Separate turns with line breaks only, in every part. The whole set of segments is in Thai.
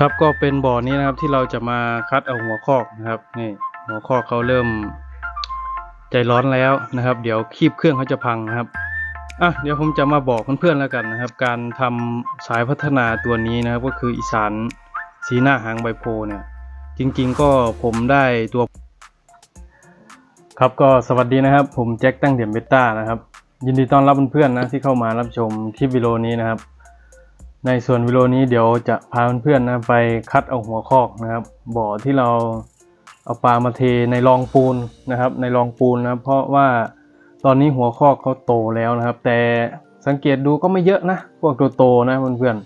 ครับก็เป็นบ่อนี้นะครับที่เราจะมาคัดเอาหัวคอกนะครับนี่หัวคอกเขาเริ่มใจร้อนแล้วนะครับ เดี๋ยวคีบเครื่องเขาจะพังนะครับอะเดี๋ยวผมจะมาบอกเพื่อนๆแล้วกันนะครับ การทำสายพัฒนาตัวนี้นะครับ ก็คืออีสานสีหน้าหางใบโพเนี่ย จริง ๆ ก็ผมได้ตัว ครับก็สวัสดีนะครับ ผมแจ็คตั้งเดี่ยมเบต้านะครับ ยินดีต้อนรับเพื่อนๆนะที่เข้ามารับชมคลิปวิดีโอนี้นะครับ ในส่วนวิดีโอนี้เดี๋ยวจะพาเพื่อนๆนะไปคัดเอาหัวคอกนะครับ บ่อที่เราเอาปลามาเทในรองปูนนะครับ ในรองปูนนะเพราะว่าตอนนี้หัวคอกเขาโตแล้วนะครับ แต่สังเกตดูก็ไม่เยอะนะพวกตัวโตนะเพื่อน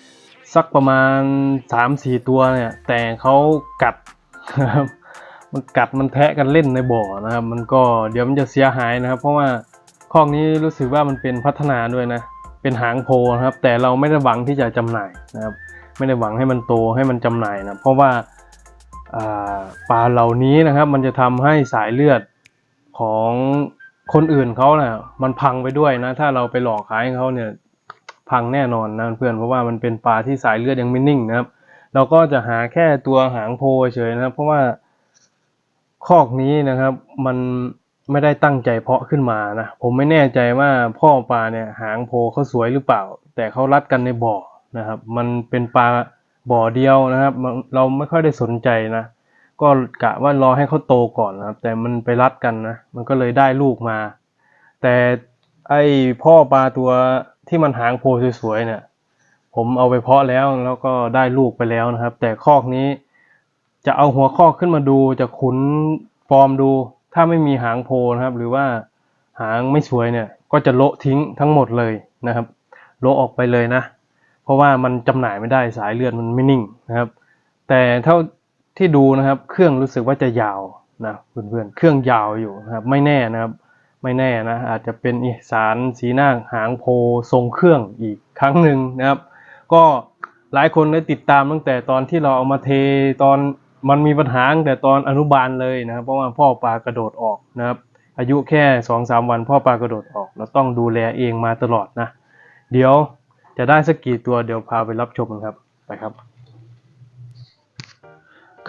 ๆสักประมาณ 3-4 ตัวเนี่ย แต่เขากัดนะครับมันกัดมันแทะกันเล่นในบ่อนะครับ มันก็เดี๋ยวมันจะเสียหายนะครับ เพราะว่าคอกนี้รู้สึกว่ามันเป็นพัฒนาด้วยนะ เป็นหางโพนะครับ แต่เราไม่ได้หวังที่จะจำหน่ายนะครับ ไม่ได้หวังให้มันโตให้มันจำหน่ายนะเพราะว่าปลาเหล่านี้นะครับ มันจะทำให้สายเลือดของคนอื่นเขานะ่ะมันพังไปด้วยนะ ถ้าเราไปหลอกขายให้เขาเนี่ยพังแน่นอนนะเพื่อนเพราะว่ามันเป็นปลาที่สายเลือดยังไม่นิ่งนะครับ เราก็จะหาแค่ตัวหางโพเฉยนะครับ เพราะว่าคอกนี้นะครับมัน ไม่ได้ตั้งใจเพาะขึ้นมานะ ผมไม่แน่ใจว่าพ่อปลาเนี่ยหางโพเขาสวยหรือเปล่า แต่เขารัดกันในบ่อนะครับ มันเป็นปลาบ่อเดียวนะครับ เราไม่ค่อยได้สนใจนะ ก็กะว่ารอให้เขาโตก่อนนะครับ แต่มันไปรัดกันนะ มันก็เลยได้ลูกมา แต่ไอ้พ่อปลาตัวที่มันหางโพสวยๆเนี่ย ผมเอาไปเพาะแล้วแล้วก็ได้ลูกไปแล้วนะครับ แต่คอกนี้จะเอาหัวข้อกขึ้นมาดูจะขุนฟอร์มดู ถ้าไม่มีหางโพนะครับ หรือว่าหางไม่สวยเนี่ยก็จะโละทิ้งทั้งหมดเลยนะครับ โละออกไปเลยนะ เพราะว่ามันจำหน่ายไม่ได้สายเลือดมันไม่นิ่งนะครับ แต่เท่าที่ดูนะครับ เครื่องรู้สึกว่าจะยาวนะเพื่อนๆเครื่องยาวอยู่นะครับ ไม่แน่นะครับ ไม่แน่นะ อาจจะเป็นสารสีหน้าหางโพทรงเครื่องอีกครั้งหนึ่งนะครับ ก็หลายคนได้ติดตามตั้งแต่ตอนที่เราเอามาเทตอน มันมีปัญหาตั้งแต่ตอนอนุบาลเลยนะครับ เพราะว่าพ่อปลากระโดดออกนะครับ อายุแค่สองสามวันพ่อปลากระโดดออก เราต้องดูแลเองมาตลอดนะ เดี๋ยวจะได้สักกี่ตัวเดี๋ยวพาไปรับชมกันครับไปครับ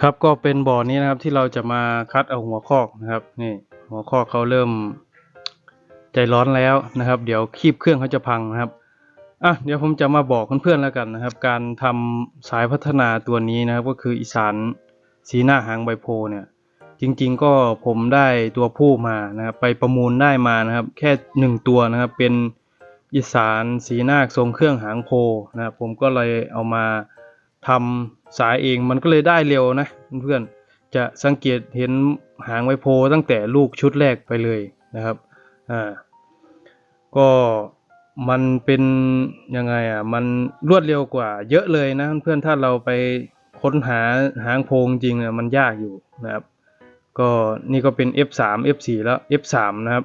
ครับก็เป็นบ่อนี้นะครับที่เราจะมาคัดเอาหัวคอกนะครับนี่หัวคอกเขาเริ่มใจร้อนแล้วนะครับ เดี๋ยวคีบเครื่องเขาจะพังนะครับอะเดี๋ยวผมจะมาบอกเพื่อนๆแล้วกันนะครับ การทำสายพัฒนาตัวนี้นะครับ ก็คืออีสาน สีหน้าหางใบโพเนี่ยจริงๆก็ผมได้ตัวผู้มานะครับไปประมูลได้มานะครับ แค่หนึ่งตัวนะครับเป็นอีสานสีหน้าทรงเครื่องหางโพนะครับผมก็เลยเอามาทำสายเองมันก็เลยได้เร็วนะเพื่อนจะสังเกตเห็นหางใบโพตั้งแต่ลูกชุดแรกไปเลยนะครับอ่าก็มันเป็นยังไงอะมันรวดเร็วกว่าเยอะเลยนะเพื่อนๆถ้าเราไป ค้นหาหางโพงจริงอะมันยากอยู่นะครับ ก็นี่ก็เป็น F3 F4 แล้ว F3 นะครับ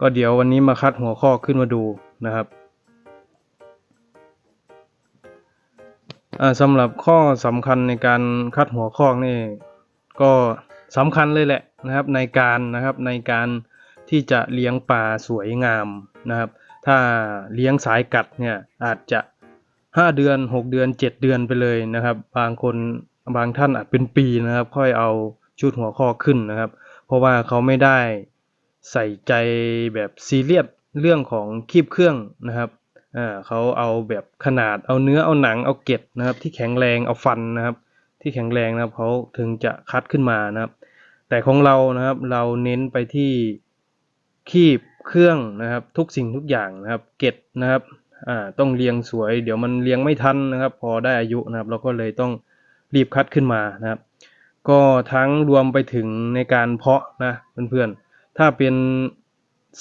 ก็เดี๋ยววันนี้มาคัดหัวข้อขึ้นมาดูนะครับสำหรับข้อสำคัญในการคัดหัวข้อนี่ก็สำคัญเลยแหละนะครับในการนะครับในการที่จะเลี้ยงปลาสวยงามนะครับ ถ้าเลี้ยงสายกัดเนี่ยอาจจะ 5เดือน6เดือน7เดือนไปเลยนะครับ บางคนบางท่านอาจเป็นปีนะครับ ค่อยเอาชุดหัวข้อขึ้นนะครับ เพราะว่าเขาไม่ได้ใส่ใจแบบซีเรียสเรื่องของคีบเครื่องนะครับอ่าเขาเอาแบบขนาดเอาเนื้อเอาหนังเอาเกล็ดนะครับ ที่แข็งแรงเอาฟันนะครับ ที่แข็งแรงนะครับเขาถึงจะคัดขึ้นมานะครับ แต่ของเรานะครับเราเน้นไปที่คีบเครื่องนะครับ ทุกสิ่งทุกอย่างนะครับ เกล็ดนะครับ อ่าต้องเรียงสวย เดี๋ยวมันเรียงไม่ทันนะครับ พอได้อายุนะครับ เราก็เลยต้องรีบคัดขึ้นมานะครับ ก็ทั้งรวมไปถึงในการเพาะนะเพื่อนๆถ้าเป็น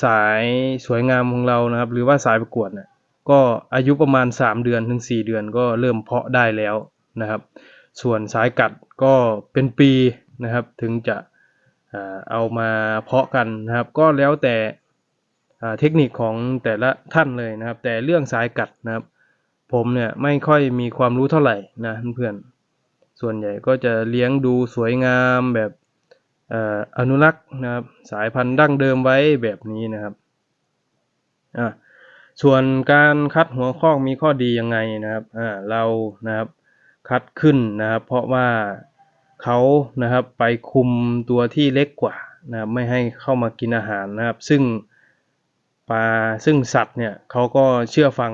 สายสวยงามของเรานะครับ หรือว่าสายประกวดเนี่ยก็อายุประมาณ 3 เดือนถึง 4 เดือนก็เริ่มเพาะได้แล้วนะครับ ส่วนสายกัดก็เป็นปีนะครับ ถึงจะเอามาเพาะกันนะครับ ก็แล้วแต่ เทคนิคของแต่ละท่านเลยนะครับ แต่เรื่องสายกัดนะครับ ผมเนี่ยไม่ค่อยมีความรู้เท่าไหร่นะเพื่อนส่วนใหญ่ก็จะเลี้ยงดูสวยงามแบบออนุรักษ์นะครับสายพันธุ์ดั้งเดิมไว้แบบนี้นะครับอ่าส่วนการคัดหัวข้อมีข้อดียังไงนะครับอ่าเรานะครับคัดขึ้นนะครับ เพราะว่าเขานะครับไปคุมตัวที่เล็กกว่านะครับไม่ให้เข้ามากินอาหารนะครับ ซึ่ง ปลาซึ่งสัตว์เนี่ยเขาก็เชื่อฟัง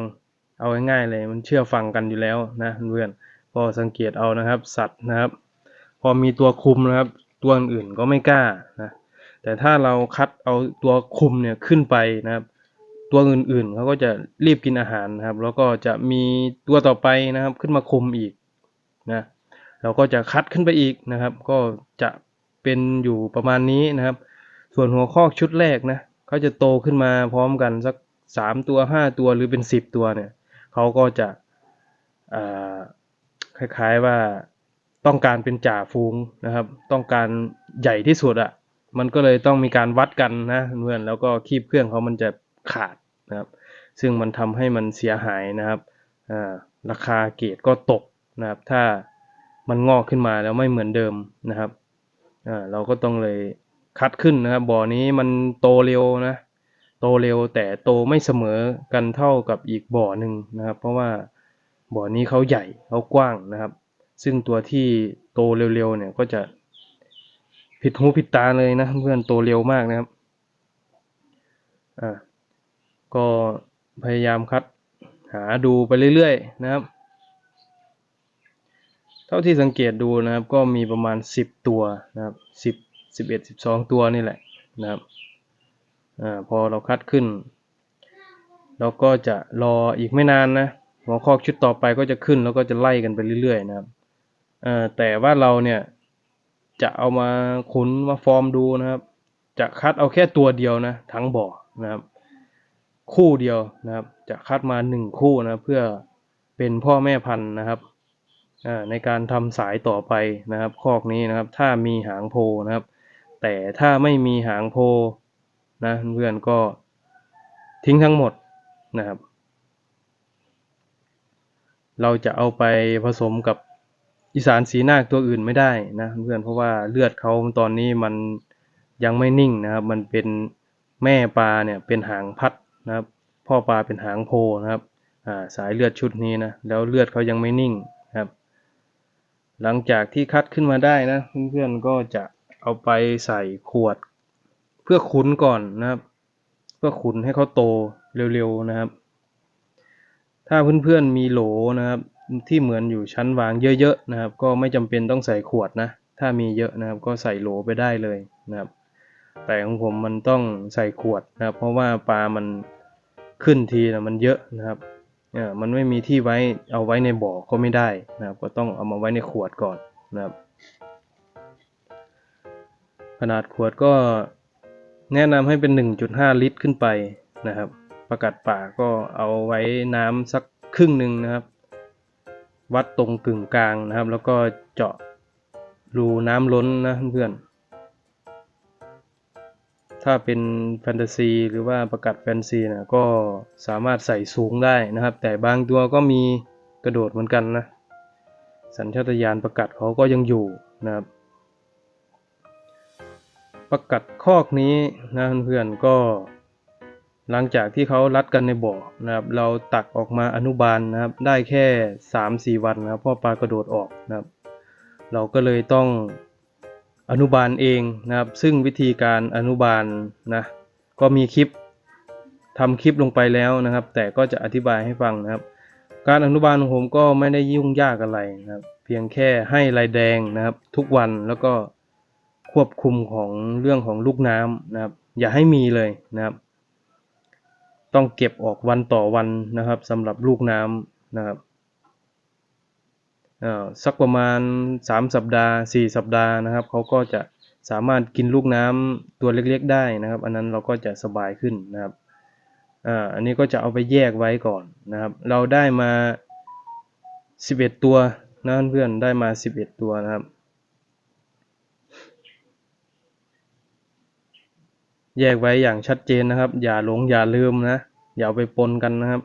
เอาง่ายๆเลยมันเชื่อฟังกันอยู่แล้วนะเพื่อนก็สังเกตเอานะครับ สัตว์นะครับ พอมีตัวคุมนะครับ ตัวอื่นก็ไม่กล้านะแต่ถ้าเราคัดเอาตัวคุมเนี่ยขึ้นไปนะครับ ตัวอื่นๆเขาก็จะรีบกินอาหารนะครับ แล้วก็จะมีตัวต่อไปนะครับ ขึ้นมาคุมอีกนะเราก็จะคัดขึ้นไปอีกนะครับ ก็จะเป็นอยู่ประมาณนี้นะครับ ส่วนหัวข้อชุดแรกนะ เขาจะโตขึ้นมาพร้อมกันสักสามตัวห้าตัวหรือเป็นสิบตัวเนี่ยเขาก็จะคล้ายๆว่าต้องการเป็นจ่าฝูงนะครับ ต้องการใหญ่ที่สุดอะ่ะมันก็เลยต้องมีการวัดกันนะเพื่อนแล้วก็คีบเครื่องเขามันจะขาดนะครับ ซึ่งมันทำให้มันเสียหายนะครับราคาเกรดก็ตกนะครับ ถ้ามันงอกขึ้นมาแล้วไม่เหมือนเดิมนะครับเราก็ต้องเลย คัดขึ้นนะครับ บ่อนี้มันโตเร็วนะ โตเร็วแต่โตไม่เสมอกันเท่ากับอีกบ่อหนึ่งนะครับ เพราะว่าบ่อนี้เขาใหญ่เขากว้างนะครับ ซึ่งตัวที่โตเร็วๆเนี่ยก็จะผิดหูผิดตาเลยนะเพื่อนโตเร็วมากนะครับ อ่า ก็พยายามคัดหาดูไปเรื่อยๆนะครับ เท่าที่สังเกตดูนะครับ ก็มีประมาณสิบตัวนะครับสิ สิบเอ็ดสิบสองตัวนี่แหละนะครับอพอเราคัดขึ้น เราก็จะรออีกไม่นานนะหัวข้อชุดต่อไปก็จะขึ้นแล้วก็จะไล่กันไปเรื่อยๆนะครับแต่ว่าเราเนี่ยจะเอามาขุนมาฟอร์มดูนะครับ จะคัดเอาแค่ตัวเดียวนะทั้งบ่อนะครับ คู่เดียวนะครับ จะคัดมาหนึ่งคู่นะเพื่อเป็นพ่อแม่พันธุ์นะครับในการทำสายต่อไปนะครับ คอกนี้นะครับ ถ้ามีหางโพนะครับ แต่ถ้าไม่มีหางโพนะเพื่อนก็ทิ้งทั้งหมดนะครับ เราจะเอาไปผสมกับอีสานสีนาคตัวอื่นไม่ได้นะเพื่อนเพราะว่าเลือดเขาตอนนี้มันยังไม่นิ่งนะครับ มันเป็นแม่ปลาเนี่ยเป็นหางพัดนะครับ พ่อปลาเป็นหางโพนะครับาสายเลือดชุดนี้นะแล้วเลือดเขายังไม่นิ่งครับ หลังจากที่คัดขึ้นมาได้นะเพื่อนๆก็จะ เอาไปใส่ขวด เพื่อขุนก่อนนะครับ เพื่อขุนให้เขาโตเร็วๆนะครับ ถ้าเพื่อนๆมีโหลนะครับที่เหมือนอยู่ชั้นวางเยอะๆนะครับ ก็ไม่จำเป็นต้องใส่ขวดนะ ถ้ามีเยอะนะครับ ก็ใส่โหลไปได้เลยนะครับ แต่ของผมมันต้องใส่ขวดนะครับ เพราะว่าปลามันขึ้นทีนะมันเยอะนะครับเออมันไม่มีที่ไว้เอาไว้ในบ่อก็ไม่ได้นะครับ ก็ต้องเอามาไว้ในขวดก่อนนะครับ ขนาดขวดก็แนะนำให้เป็น 1.5 ลิตรขึ้นไปนะครับ ประกัดป่าก็เอาไว้น้ำสักครึ่งหนึ่งนะครับ วัดตรงกึ่งกลางนะครับ แล้วก็เจาะรูน้ำล้นนะเพื่อนถ้าเป็นแฟนตาซีหรือว่าประกัดแฟนซีนะก็สามารถใส่สูงได้นะครับ แต่บางตัวก็มีกระโดดเหมือนกันนะ สัญชาตญาณประกัดเขาก็ยังอยู่นะครับ ประกัดคอกนี้นะเพื่อนๆก็หลังจากที่เขารัดกันในบ่อนะครับ เราตักออกมาอนุบาลนะครับ ได้แค่ 3-4 วันนะครับเพ่อปลากระโดดออกนะครับ เราก็เลยต้องอนุบาลเองนะครับ ซึ่งวิธีการอนุบาลนะก็มีคลิปทำคลิปลงไปแล้วนะครับ แต่ก็จะอธิบายให้ฟังนะครับ การอนุบาลของผมก็ไม่ได้ยุ่งยากอะไรนะครับ เพียงแค่ให้ลายแดงนะครับ ทุกวันแล้วก็ ควบคุมของเรื่องของลูกน้ำนะครับ อย่าให้มีเลยนะครับ ต้องเก็บออกวันต่อวันนะครับสำหรับลูกน้ำนะครับสักประมาณ 3 สัปดาห์ 4 สัปดาห์นะครับเขาก็จะสามารถกินลูกน้ำตัวเล็กๆได้นะครับ อันนั้นเราก็จะสบายขึ้นนะครับอ่าอันนี้ก็จะเอาไปแยกไว้ก่อนนะครับ เราได้มา 11 ตัวนะเพื่อนได้มา 11 ตัวนะครับ แยกไว้อย่างชัดเจนนะครับ อย่าหลงอย่าลืมนะ อย่าไปปนกันนะครับ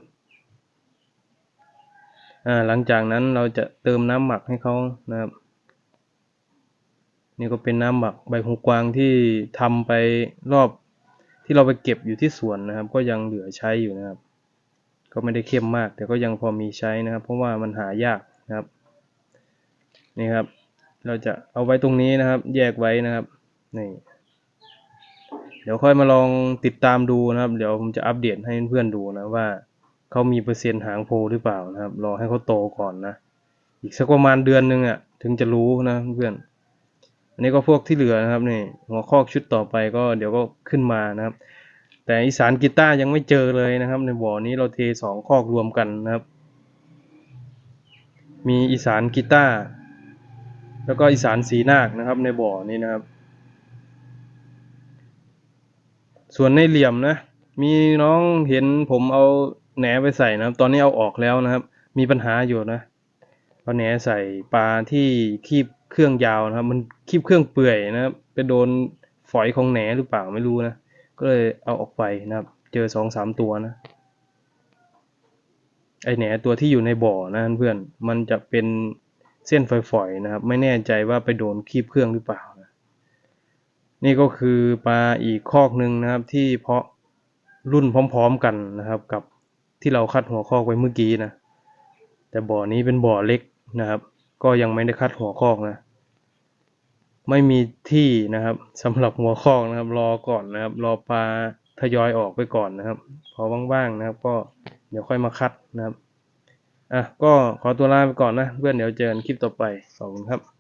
หลังจากนั้นเราจะเติมน้ำหมักให้เขานะครับ นี่ก็เป็นน้ำหมักใบหูกวางที่ทำไปรอบที่เราไปเก็บอยู่ที่สวนนะครับ ก็ยังเหลือใช้อยู่นะครับ ก็ไม่ได้เข้มมาก แต่ก็ยังพอมีใช้นะครับ เพราะว่ามันหายากนะครับ นี่ครับ เราจะเอาไว้ตรงนี้นะครับ แยกไว้นะครับนี่ เดี๋ยวค่อยมาลองติดตามดูนะครับ เดี๋ยวผมจะอัปเดตให้เพื่อนๆดูนะว่าเขามีเปอร์เซ็นต์หางโพหรือเปล่านะครับ รอให้เขาโตก่อนนะ อีกสักประมาณเดือนหนึ่งอะถึงจะรู้นะเพื่อนอันนี้ก็พวกที่เหลือนะครับนี่หัวข้อชุดต่อไปก็เดี๋ยวก็ขึ้นมานะครับ แต่อีสานกีตาร์ยังไม่เจอเลยนะครับ ในบ่อนี้เราเทสองคอกรวมกันนะครับ มีอีสานกีตาร์แล้วก็อีสานสีนาคนะครับ ในบ่อนี้นะครับ ส่วนในเหลี่ยมนะ มีน้องเห็นผมเอาแหนไปใส่นะครับ ตอนนี้เอาออกแล้วนะครับ มีปัญหาอยู่นะเอาแหนใส่ปลาที่คีบเครื่องยาวนะครับ มันคีบเครื่องเปื่อยนะครับไปโดนฝอยของแหนหรือเปล่าไม่รู้นะ ก็เลยเอาออกไปนะครับ เจอสองสามตัวนะ ไอแหนตัวที่อยู่ในบ่อนะเพื่อน มันจะเป็นเส้นฝอยๆนะครับ ไม่แน่ใจว่าไปโดนคีบเครื่องหรือเปล่านะ นี่ก็คือปลาอีกคอกหนึ่งนะครับที่เพาะรุ่นพร้อมๆกันนะครับ กับที่เราคัดหัวคอกไว้เมื่อกี้นะ แต่บ่อนี้เป็นบ่อเล็กนะครับ ก็ยังไม่ได้คัดหัวคอกนะ ไม่มีที่นะครับสำหรับหัวคอกนะครับ รอก่อนนะครับ รอปลาทยอยออกไปก่อนนะครับ พอว่างๆนะครับ ก็เดี๋ยวค่อยมาคัดนะครับอะก็ขอตัวลาไปก่อนนะ เพื่อนเดี๋ยวเจอกันคลิปต่อไปขอบคุณครับ